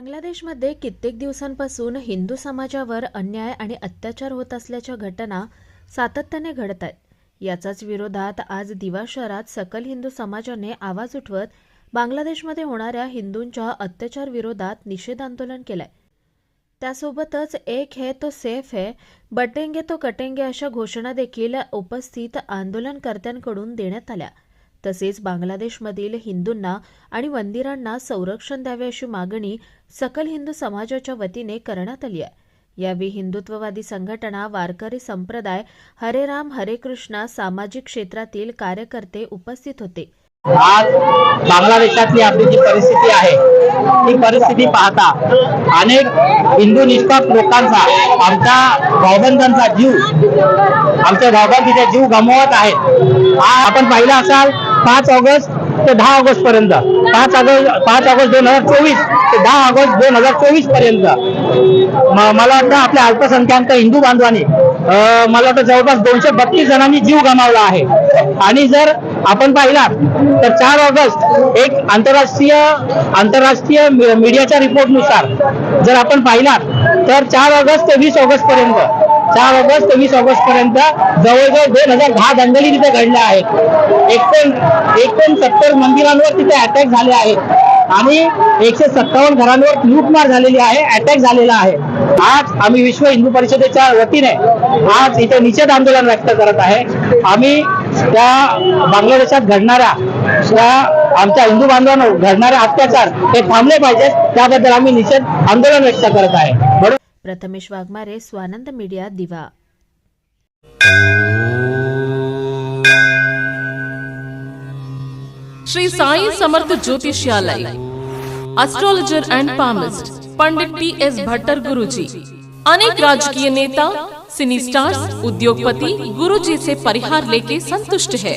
बांगलादेशमध्ये कित्येक दिवसांपासून हिंदू समाजावर अन्याय आणि अत्याचार होत असल्याच्या घटना सातत्याने घडत आहेत. याचाच विरोधात आज दिवा शहरात सकल हिंदू समाजाने आवाज उठवत बांगलादेशमध्ये होणाऱ्या हिंदूंच्या अत्याचार विरोधात निषेध आंदोलन केलंय. त्यासोबतच एक है तो सेफ है बटेंगे तो कटेंगे अशा घोषणा देखील उपस्थित आंदोलनकर्त्यांकडून देण्यात आल्या. तसेच बांगलादेशमधील हिंदूंना आणि मंदिरांना संरक्षण द्यावे अशी मागणी सकल हिंदू समाजाच्या वतीने करण्यात आली आहे. यावेळी हिंदुत्ववादी संघटना वारकरी संप्रदाय हरे राम हरे कृष्णा सामाजिक क्षेत्रातील कार्यकर्ते उपस्थित होते. आज बांगलादेशातली आपली जी परिस्थिती आहे ती परिस्थिती पाहता अनेक हिंदू निष्पाप लोकांचा आमच्या भावबंधांचा जीव आमच्या भावबंधीचा जीव गमवत आहेत. आपण पाहिलं असाल पाच ऑगस्ट ते दहा ऑगस्ट पर्यंत. पाच ऑगस्ट पाच ऑगस्ट दोन हजार चोवीस ते दहा ऑगस्ट दोन हजार चोवीसपर्यंत. मला वाटतं आपल्या अल्पसंख्याक हिंदू बांधवांनी मला वाटतं जवळपास दोनशे बत्तीस जणांनी जीव गमावला आहे. आणि जर आपण पाहिलात तर चार ऑगस्ट एक आंतरराष्ट्रीय आंतरराष्ट्रीय मीडियाच्या रिपोर्टनुसार जर आपण पाहिलात तर चार ऑगस्ट ते वीस ऑगस्ट पर्यंत. चार ऑगस्ट ते वीस ऑगस्ट पर्यंत जवळजवळ दोन हजार दहा दंगली तिथे घडल्या आहेत. एकोण एकोणसत्तर मंदिरांवर तिथे अटॅक झाले आहेत. आणि एकशे सत्तावन्न घरांवर लूटमार झालेली आहे अटॅक झालेला आहे. आज आम्ही विश्व हिंदू परिषदेच्या वतीने आज इथे निषेध आंदोलन व्यक्त करत आहे. आम्ही त्या बांगलादेशात घडणाऱ्या त्या आमच्या हिंदू बांधवांवर घडणारे अत्याचार हे थांबले पाहिजेत. त्याबद्दल आम्ही निषेध आंदोलन व्यक्त करत आहे. Prathamesh Waghmare, Swanand media, Diva. Shri Sai Samarth ज्योतिषालय astrologer and palmist Pandit T S Bhattar Guruji. अनेक राजकीय नेता सिनी स्टार्स उद्योगपति गुरुजी से परिहार लेके संतुष्ट है।